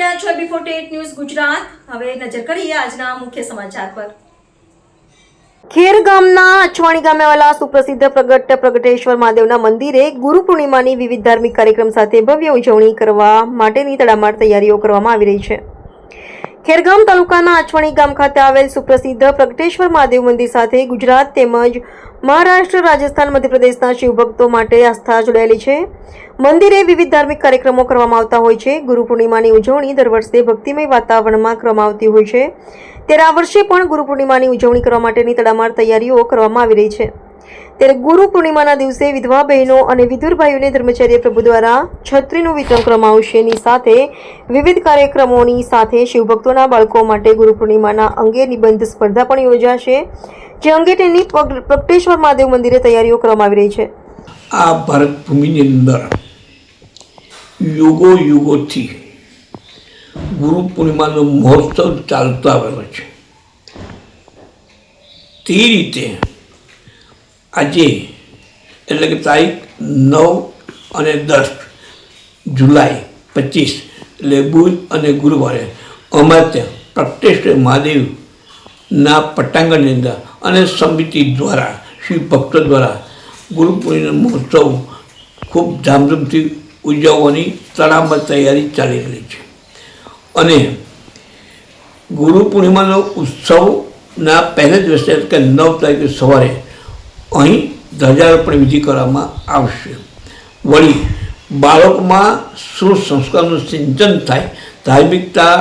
છો before TET news Gujarat. હવે નજર કરીએ આજના મુખ્ય સમાચાર પર. ખેર ગામના અછવાણી ગામે આવેલા સુપ્રસિદ્ધ પ્રગટ પ્રગટેશ્વર મહાદેવના મંદિરે ગુરુ પૂર્ણિમાની વિવિધ ધાર્મિક કાર્યક્રમ સાથે ભવ્ય ઉજવણી કરવા માટેની તડામાર તૈયારીઓ કરવામાં આવી રહી છે. ખેરગામ તાલુકાના અચવાણી ગામ ખાતે આવેલ સુપ્રસિદ્ધ પ્રગટેશ્વર મહાદેવ મંદિર સાથે ગુજરાત તેમજ મહારાષ્ટ્ર, રાજસ્થાન, મધ્યપ્રદેશના શિવભક્તો માટે આસ્થા જોડાયેલી છે. મંદિરે વિવિધ ધાર્મિક કાર્યક્રમો કરવામાં આવતા હોય છે. ગુરુ પૂર્ણિમાની ઉજવણી દર વર્ષે ભક્તિમય વાતાવરણમાં કરવામાં આવતી હોય છે. ત્યારે આ વર્ષે પણ ગુરુ પૂર્ણિમાની ઉજવણી કરવા માટેની તડામાર તૈયારીઓ કરવામાં આવી રહી છે. ત્યારે ગુરુ પૂર્ણિમાના દિવસે વિધવા બહેનો અને વિધુરભાઈઓને ધર્મચર્ય પ્રભુ દ્વારા છત્રીનું વિતરણ કરવામાં આવશે. સાથે વિવિધ કાર્યક્રમોની સાથે શિવભક્તોના બાળકો માટે ગુરુ પૂર્ણિમાના અંગે નિબંધ સ્પર્ધા પણ યોજાશે, જે અંગે તેની પ્રગટેશ્વર મહાદેવ મંદિરે તૈયારીઓ કરવામાં આવી રહી છે. આ ભારત ભૂમિની અંદર યુગો યુગોથી ગુરુ પૂર્ણિમાનો મહોત્સવ ચાલતો આવેલો છે. તે રીતે આજે, એટલે કે તારીખ નવ અને દસ જુલાઈ પચીસ, એટલે બુધ અને ગુરુવારે અમારે ત્યાં પ્રત્યેશ્વર મહાદેવના પટ્ટાંગણની અંદર અને સમિતિ દ્વારા શિવ ભક્તો દ્વારા ગુરુ પૂર્ણિમા મહોત્સવ ખૂબ ધામધૂમથી ઉજવવાની તડામાર તૈયારી ચાલી રહી છે. અને ગુરુ પૂર્ણિમાનો ઉત્સવના પહેલા દિવસે એટલે કે નવ તારીખે સવારે અહીં ધ્વજારોપણ વિધિ કરવામાં આવશે. વળી, બાળકમાં સુસંસ્કારનું સિંચન થાય, ધાર્મિકતા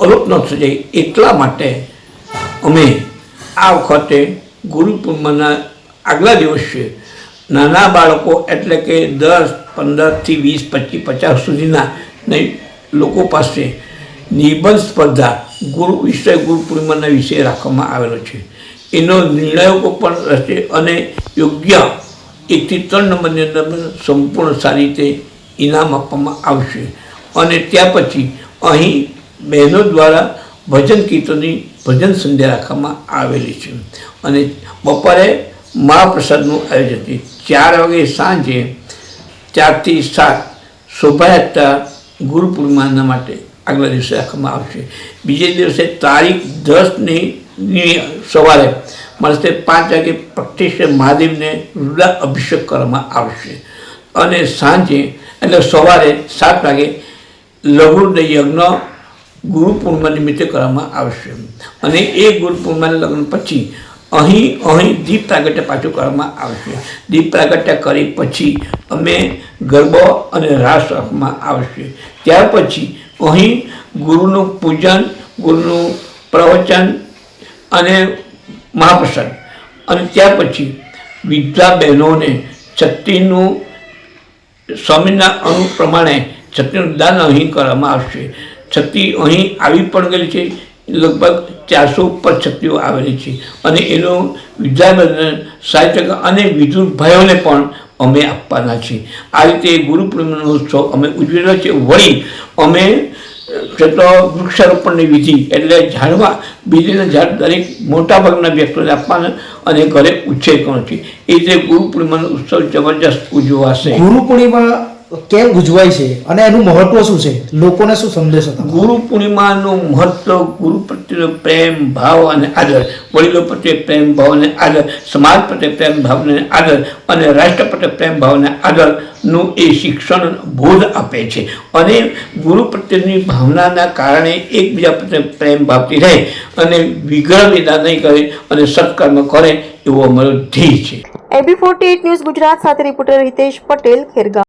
અલોપ ન થઈ એટલા માટે અમે આ વખતે ગુરુ પૂર્ણિમાના આગલા દિવસે નાના બાળકો એટલે કે દસ પંદરથી વીસ, પચીસ, પચાસ સુધીના લોકો પાસે નિબંધ સ્પર્ધા ગુરુ વિષય ગુરુ પૂર્ણિમાના વિષય રાખવામાં આવેલો છે. એનો નિર્ણાયકો પણ રહેશે અને યોગ્ય એકથી ત્રણ નંબરની અંદર સંપૂર્ણ સારી રીતે ઇનામ આપવામાં આવશે. અને ત્યાર પછી અહીં બહેનો દ્વારા ભજન કીર્તનની ભજન સંધ્યા રાખવામાં આવેલી છે. અને બપોરે મહાપ્રસાદનું આયોજન છે. ચાર વાગે સાંજે ચારથી સાત શોભાયાત્રા ગુરુ પૂર્ણિમાના માટે આગલા દિવસે રાખવામાં આવશે. બીજે દિવસે તારીખ દસની ની સવારે મળશે પાંચ વાગે પ્રત્યક્ષ મહાદેવને રુદ્ર અભિષેક કરવામાં આવશે. અને સાંજે, એટલે સવારે સાત વાગે લઘુરુદ્ર યજ્ઞ ગુરુ પૂર્ણિમા નિમિત્તે કરવામાં આવશે. અને એ ગુરુ પૂર્ણિમાના લગ્ન પછી અહીં અહીં દીપ પ્રાગટ્ય પાછું કરવામાં આવશે. દીપ પ્રાગટ્ય કરી પછી અમે ગરબો અને રાસ રાખવામાં આવશે. ત્યાર પછી અહીં ગુરુનું પૂજન, ગુરુનું પ્રવચન અને મહાપ્રસાદ. અને ત્યાર પછી વિધવા બહેનોને છત્રીનું સ્વામીના અણુ પ્રમાણે છત્રીનું દાન અહીં કરવામાં આવશે. છત્રી અહીં આવી પણ ગયેલી છે. લગભગ ચારસો ઉપર છત્રીઓ આવેલી છે. અને એનો વિદ્યાબંધન સાહિત્ય અને વિધુરભાઈઓને પણ અમે આપવાના છીએ. આ રીતે ગુરુ પૂર્ણિમાનો ઉત્સવ અમે ઉજવેલો છે. વળી અમે ક્ષેત્ર વૃક્ષારોપણની વિધિ એટલે ઝાડવા. બીજીના ઝાડ દરેક મોટાભાગના વ્યક્તિઓને આપવાના અને ઘરે ઉછેર કરવાનો છે. એ રીતે ગુરુ પૂર્ણિમાનો ઉત્સવ જબરજસ્ત ઉજવાશે. ગુરુ પૂર્ણિમા કેમ ગુજવાય છે? અને એનું મહત્વ શું છે? લોકોને શું સંદેશો ગુરુ પૂર્ણિમાનું મહત્વ ગુરુ પ્રત્યેનો પ્રેમ ભાવ અને આદર. વડીલો પ્રત્યે પ્રેમ ભાવ અને આદર. સમાજ પ્રત્યે પ્રેમ ભાવને આદર. અને રાષ્ટ્ર પ્રત્યે પ્રેમ ભાવને આદરનું એ શિક્ષણ બોધ આપે છે. અને ગુરુ પ્રત્યેની ભાવનાના કારણે એકબીજા પ્રત્યે પ્રેમ ભાવતી રહે અને વિગ્રહ વિદા નહીં કરે અને સત્કર્મ કરે એવો અમારો ધ્યેય છે. એબી ફોર્ટી ન્યૂઝ ગુજરાત સાથે રિપોર્ટર હિતેશ પટેલ ખેરગામ.